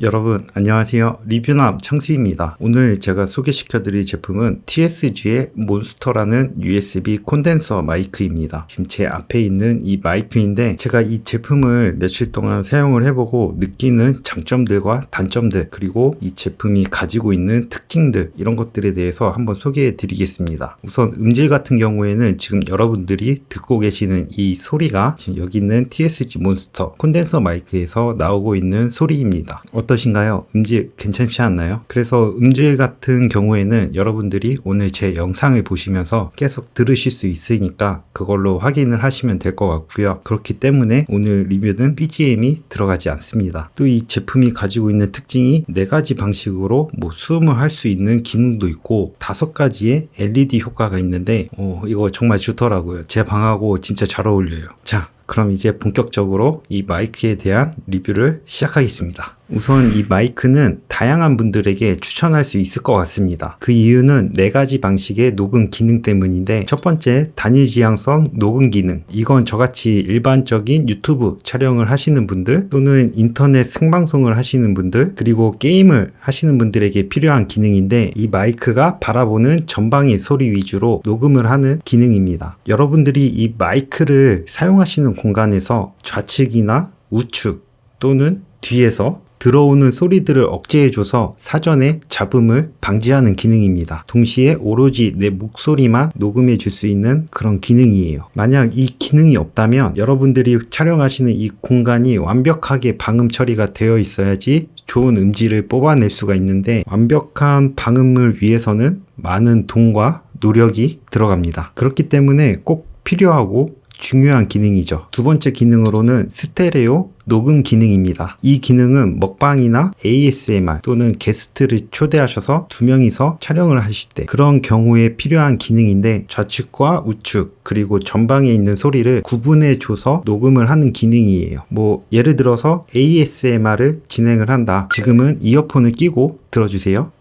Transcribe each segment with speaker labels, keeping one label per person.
Speaker 1: 여러분 안녕하세요. 리뷰남 창수입니다. 오늘 제가 소개시켜 드릴 제품은 TSG의 몬스터라는 USB 콘덴서 마이크입니다. 지금 제 앞에 있는 이 마이크인데 제가 이 제품을 며칠 동안 사용을 해보고 느끼는 장점들과 단점들 그리고 이 제품이 가지고 있는 특징들 이런 것들에 대해서 한번 소개해 드리겠습니다. 우선 음질 같은 경우에는 지금 여러분들이 듣고 계시는 이 소리가 지금 여기 있는 TSG 몬스터 콘덴서 마이크에서 나오고 있는 소리입니다 어떠신가요? 음질 괜찮지 않나요? 그래서 음질 같은 경우에는 여러분들이 오늘 제 영상을 보시면서 계속 들으실 수 있으니까 그걸로 확인을 하시면 될 것 같고요. 그렇기 때문에 오늘 리뷰는 BGM이 들어가지 않습니다. 또 이 제품이 가지고 있는 특징이 네 가지 방식으로 뭐 수음을 할 수 있는 기능도 있고 다섯 가지의 LED 효과가 있는데 어, 이거 정말 좋더라고요. 제 방하고 진짜 잘 어울려요. 자, 그럼 이제 본격적으로 이 마이크에 대한 리뷰를 시작하겠습니다. 우선 이 마이크는 다양한 분들에게 추천할 수 있을 것 같습니다. 그 이유는 네 가지 방식의 녹음 기능 때문인데 첫 번째 단일 지향성 녹음 기능. 이건 저같이 일반적인 유튜브 촬영을 하시는 분들 또는 인터넷 생방송을 하시는 분들 그리고 게임을 하시는 분들에게 필요한 기능인데 이 마이크가 바라보는 전방의 소리 위주로 녹음을 하는 기능입니다. 여러분들이 이 마이크를 사용하시는 공간에서 좌측이나 우측 또는 뒤에서 들어오는 소리들을 억제해줘서 사전에 잡음을 방지하는 기능입니다. 동시에 오로지 내 목소리만 녹음해 줄 수 있는 그런 기능이에요. 만약 이 기능이 없다면 여러분들이 촬영하시는 이 공간이 완벽하게 방음 처리가 되어 있어야지 좋은 음질을 뽑아낼 수가 있는데 완벽한 방음을 위해서는 많은 돈과 노력이 들어갑니다. 그렇기 때문에 꼭 필요하고 중요한 기능이죠. 두 번째 기능으로는 스테레오 녹음 기능입니다. 이 기능은 먹방이나 ASMR 또는 게스트를 초대하셔서 두 명이서 촬영을 하실 때 그런 경우에 필요한 기능인데 좌측과 우측 그리고 전방에 있는 소리를 구분해 줘서 녹음을 하는 기능이에요. 뭐 예를 들어서 ASMR을 진행을 한다. 지금은 이어폰을 끼고 들어주세요.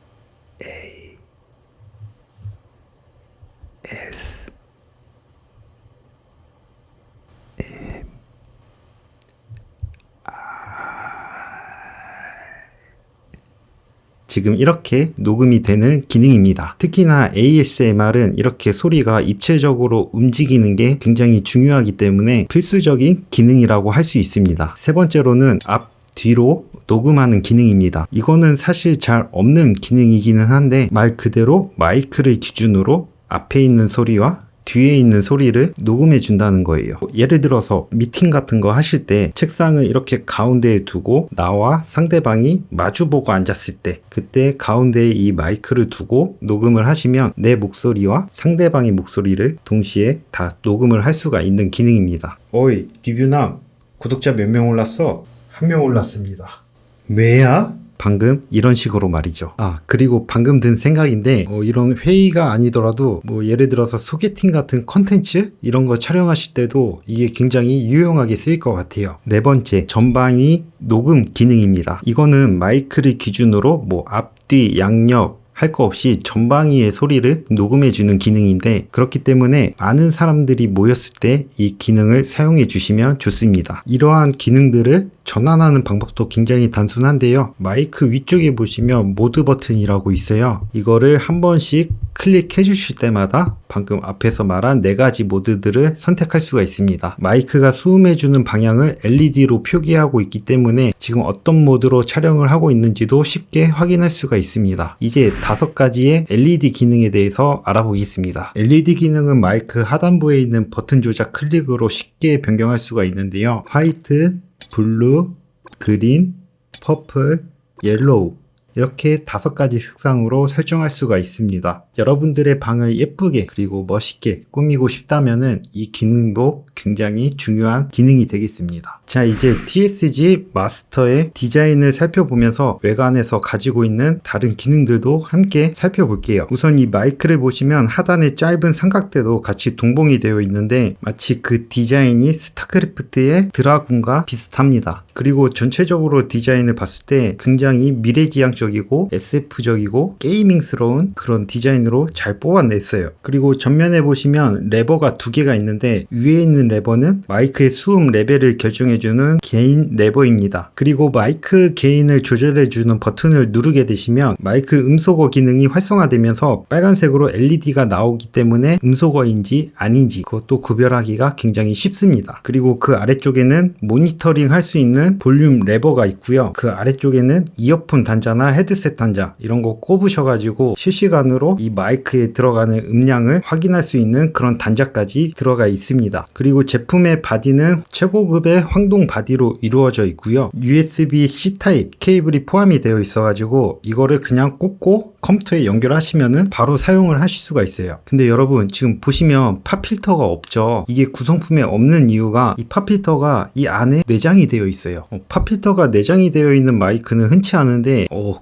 Speaker 1: 지금 이렇게 녹음이 되는 기능입니다. 특히나 ASMR은 이렇게 소리가 입체적으로 움직이는 게 굉장히 중요하기 때문에 필수적인 기능이라고 할 수 있습니다. 세 번째로는 앞 뒤로 녹음하는 기능입니다. 이거는 사실 잘 없는 기능이기는 한데 말 그대로 마이크를 기준으로 앞에 있는 소리와 뒤에 있는 소리를 녹음해 준다는 거예요. 예를 들어서 미팅 같은 거 하실 때 책상을 이렇게 가운데에 두고 나와 상대방이 마주보고 앉았을 때 그때 가운데에 이 마이크를 두고 녹음을 하시면 내 목소리와 상대방의 목소리를 동시에 다 녹음을 할 수가 있는 기능입니다. 어이 리뷰남 구독자 몇 명 올랐어? 한 명 올랐습니다. 왜야? 방금 이런 식으로 말이죠. 아, 그리고 방금 든 생각인데, 어, 이런 회의가 아니더라도, 뭐, 예를 들어서 소개팅 같은 컨텐츠? 이런 거 촬영하실 때도 이게 굉장히 유용하게 쓰일 것 같아요. 네 번째, 전방위 녹음 기능입니다. 이거는 마이크를 기준으로 뭐, 앞뒤, 양옆, 할거 없이 전방위의 소리를 녹음해주는 기능인데 그렇기 때문에 많은 사람들이 모였을 때 이 기능을 사용해 주시면 좋습니다. 이러한 기능들을 전환하는 방법도 굉장히 단순한데요. 마이크 위쪽에 보시면 모드 버튼이라고 있어요. 이거를 한 번씩 클릭해 주실 때마다 방금 앞에서 말한 네 가지 모드들을 선택할 수가 있습니다. 마이크가 수음해 주는 방향을 LED로 표기하고 있기 때문에 지금 어떤 모드로 촬영을 하고 있는지도 쉽게 확인할 수가 있습니다. 이제 다섯 가지의 LED 기능에 대해서 알아보겠습니다. LED 기능은 마이크 하단부에 있는 버튼 조작 클릭으로 쉽게 변경할 수가 있는데요. 화이트, 블루, 그린, 퍼플, 옐로우 이렇게 다섯 가지 색상으로 설정할 수가 있습니다. 여러분들의 방을 예쁘게 그리고 멋있게 꾸미고 싶다면은 이 기능도 굉장히 중요한 기능이 되겠습니다. 자, 이제 TSG 마스터의 디자인을 살펴보면서 외관에서 가지고 있는 다른 기능들도 함께 살펴볼게요. 우선 이 마이크를 보시면 하단에 짧은 삼각대도 같이 동봉이 되어 있는데 마치 그 디자인이 스타크래프트의 드라군과 비슷합니다. 그리고 전체적으로 디자인을 봤을 때 굉장히 미래지향적 고급적이고 SF적이고 게이밍스러운 그런 디자인으로 잘 뽑아냈어요. 그리고 전면에 보시면 레버가 두 개가 있는데 위에 있는 레버는 마이크의 수음 레벨을 결정해주는 개인 레버입니다. 그리고 마이크 게인을 조절해주는 버튼을 누르게 되시면 마이크 음소거 기능이 활성화되면서 빨간색으로 LED가 나오기 때문에 음소거인지 아닌지 그것도 구별하기가 굉장히 쉽습니다. 그리고 그 아래쪽에는 모니터링 할 수 있는 볼륨 레버가 있고요. 그 아래쪽에는 이어폰 단자나 헤드셋 단자 이런 거 꼽으셔가지고 실시간으로 이 마이크에 들어가는 음량을 확인할 수 있는 그런 단자까지 들어가 있습니다. 그리고 제품의 바디는 최고급의 황동 바디로 이루어져 있고요. USB-C 타입 케이블이 포함이 되어 있어가지고 이거를 그냥 꽂고 컴퓨터에 연결하시면은 바로 사용을 하실 수가 있어요. 근데 여러분 지금 보시면 팝 필터가 없죠. 이게 구성품에 없는 이유가 이 팝 필터가 이 안에 내장이 되어 있어요. 어, 팝 필터가 내장이 되어 있는 마이크는 흔치 않은데 어,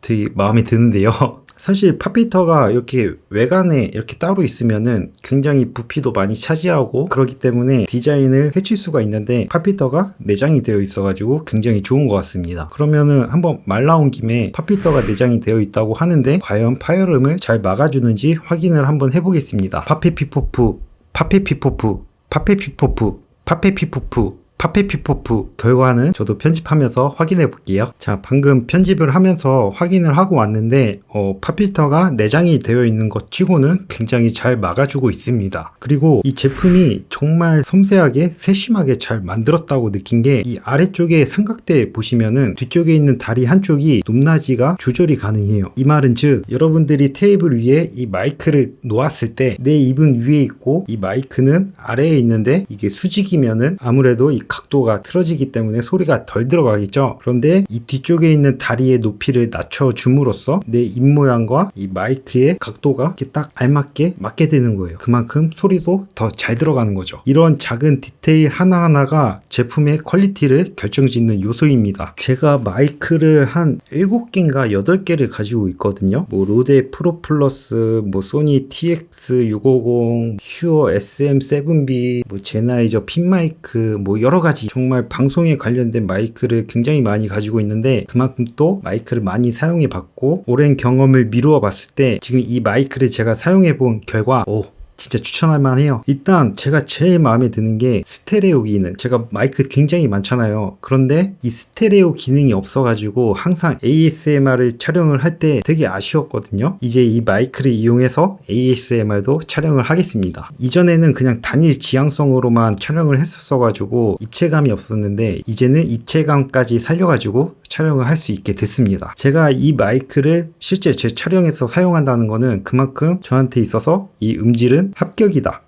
Speaker 1: 되게 마음에 드는데요. 사실 팝피터가 이렇게 외관에 이렇게 따로 있으면은 굉장히 부피도 많이 차지하고 그렇기 때문에 디자인을 해칠 수가 있는데 팝피터가 내장이 되어 있어가지고 굉장히 좋은 것 같습니다. 그러면은 한번 말 나온 김에 팝피터가 내장이 되어 있다고 하는데 과연 파열음을 잘 막아주는지 확인을 한번 해보겠습니다. 파페피포프, 파페피포프, 파페피포프, 파페피포프 파페피포프 결과는 저도 편집하면서 확인해 볼게요. 자, 방금 편집을 하면서 확인을 하고 왔는데 어, 팝필터가 내장이 되어 있는 것 치고는 굉장히 잘 막아주고 있습니다. 그리고 이 제품이 정말 섬세하게 세심하게 잘 만들었다고 느낀 게 이 아래쪽에 삼각대 보시면은 뒤쪽에 있는 다리 한쪽이 높낮이가 조절이 가능해요. 이 말은 즉 여러분들이 테이블 위에 이 마이크를 놓았을 때 내 입은 위에 있고 이 마이크는 아래에 있는데 이게 수직이면은 아무래도 이 각도가 틀어지기 때문에 소리가 덜 들어가겠죠. 그런데 이 뒤쪽에 있는 다리의 높이를 낮춰 줌으로써 내 입 모양과 이 마이크의 각도가 이렇게 딱 알맞게 맞게 되는 거예요. 그만큼 소리도 더 잘 들어가는 거죠. 이런 작은 디테일 하나하나가 제품의 퀄리티를 결정짓는 요소입니다. 제가 마이크를 한 7개인가 8개를 가지고 있거든요. 뭐 로데 프로 플러스, 뭐 소니 TX650, 슈어 SM7B, 뭐 제나이저 핀마이크, 뭐 여러 가지 정말 방송에 관련된 마이크를 굉장히 많이 가지고 있는데 그만큼 또 마이크를 많이 사용해 봤고 오랜 경험을 미루어 봤을 때 지금 이 마이크를 제가 사용해 본 결과 오 진짜 추천할 만해요. 일단 제가 제일 마음에 드는 게 스테레오 기능. 제가 마이크 굉장히 많잖아요. 그런데 이 스테레오 기능이 없어가지고 항상 ASMR을 촬영을 할 때 되게 아쉬웠거든요. 이제 이 마이크를 이용해서 ASMR도 촬영을 하겠습니다. 이전에는 그냥 단일 지향성으로만 촬영을 했었어가지고 입체감이 없었는데 이제는 입체감까지 살려가지고 촬영을 할 수 있게 됐습니다. 제가 이 마이크를 실제 제 촬영에서 사용한다는 거는 그만큼 저한테 있어서 이 음질은 합격이다.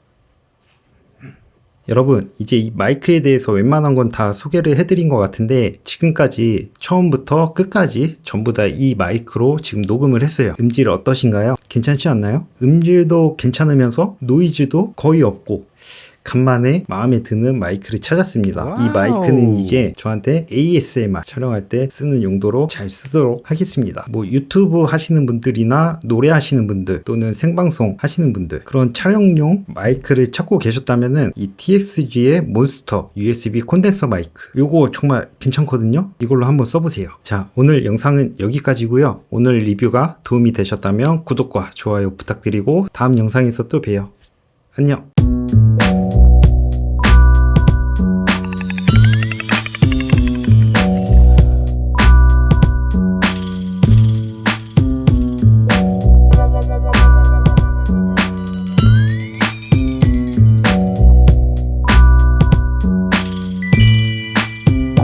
Speaker 1: 여러분, 이제 이 마이크에 대해서 웬만한 건 다 소개를 해드린 것 같은데, 지금까지 처음부터 끝까지 전부 다 이 마이크로 지금 녹음을 했어요. 음질 어떠신가요? 괜찮지 않나요? 음질도 괜찮으면서 노이즈도 거의 없고, 간만에 마음에 드는 마이크를 찾았습니다. 이
Speaker 2: 와우.
Speaker 1: 마이크는 이제 저한테 ASMR 촬영할 때 쓰는 용도로 잘 쓰도록 하겠습니다. 뭐 유튜브 하시는 분들이나 노래 하시는 분들 또는 생방송 하시는 분들 그런 촬영용 마이크를 찾고 계셨다면은 이 TXG의 몬스터 USB 콘덴서 마이크 요거 정말 괜찮거든요. 이걸로 한번 써보세요. 자 오늘 영상은 여기까지고요. 오늘 리뷰가 도움이 되셨다면 구독과 좋아요 부탁드리고 다음 영상에서 또 봬요. 안녕.